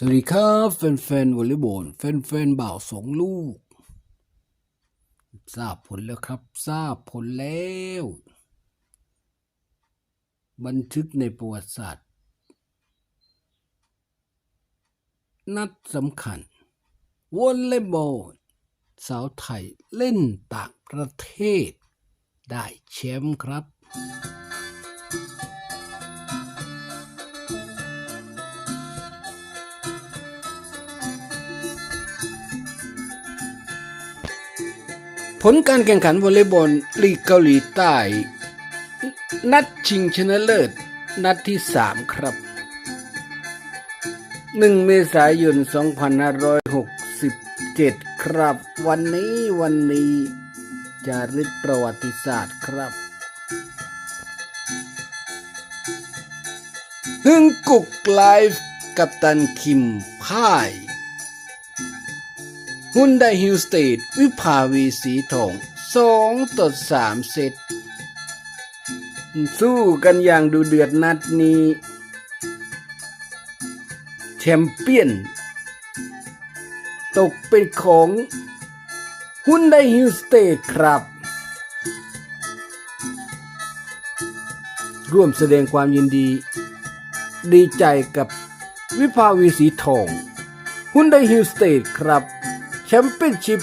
สวัสดีครับแฟนๆวอลเลย์บอลแฟนๆบ่าวสองลูก ทราบผลแล้วครับ ทราบผลแล้ว บันทึกในประวัติศาสตร์ นัดสำคัญวอลเลย์บอลสาวไทยเล่นต่างประเทศ ได้แชมป์ครับ ผลการแข่งขันวอลเลย์บอลลีกเกาหลีใต้ นัดชิงชนะเลิศ นัดที่ 3 ครับ 1 เมษายน 2567 ครับ วันนี้วันนี้จะรึกประวัติศาสตร์ครับฮึงกุกไลฟ์กับตันคิมพ่าย ฮุนไดฮิลสเตดวิภาวีสีทองสองต่อสามเซตสู้กันอย่างดูเดือดนัดนี้ แชมเปี้ยน ตกเป็นของฮุนไดฮิลสเตดครับ ร่วมแสดงความยินดี ดีใจกับวิภาวีสีทองฮุนไดฮิลสเตดครับ แชมเปี้ยนชิพ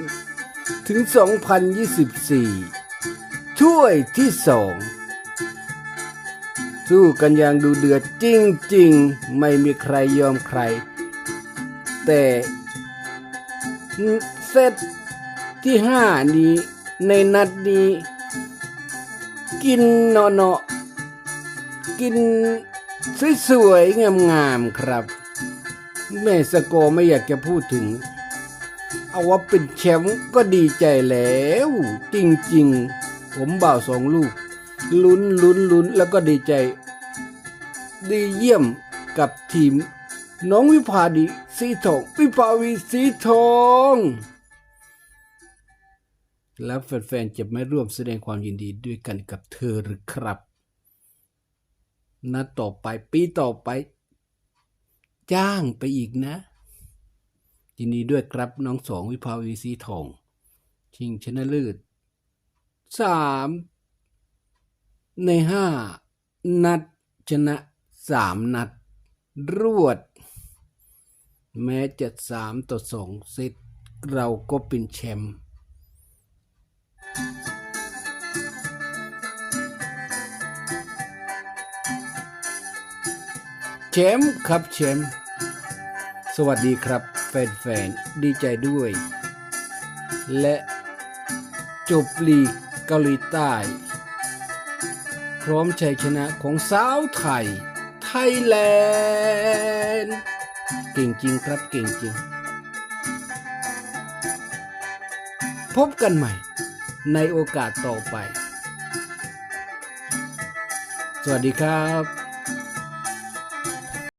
2023 ถึง 2024 ถ้วยที่สองสู้กันอย่างดูเดือดจริง ๆ ไม่มีใครยอมใคร แต่เซตที่ห้านี้ในนัดนี้ กินเนาะกินสวยๆงามๆครับ แม่สกไม่อยากจะพูดถึง เอาว่าเป็นแชมป์ก็ดีใจแล้ว จริงๆ ผมบ่าวสองลูก ลุ้นลุ้นลุ้นแล้วก็ดีใจ ดีเยี่ยมกับทีม น้องวิภาดีสีทอง วิภาวีสีทอง แล้วแฟนๆจะไม่ร่วมแสดงความยินดีด้วยกันกับเธอหรือครับนัดต่อไปปีต่อไป จ้างไปอีกนะยินดีด้วยครับน้องสองวิภาวีสีทอง ชิงชนะเลิศสามในห้านัดชนะสามนัด รวด แม้จะสามต่อสองเซตเราก็เป็นแชมป์แชมป์ครับแชมป์ วัสดีครับแฟนๆ ดีใจด้วย และจบลีกเกาหลีใต้ พร้อมชัยชนะของสาวไทย ไทยแลนด์ เก่งจริงครับเก่งจริง พบกันใหม่ในโอกาสต่อไป สวัสดีครับ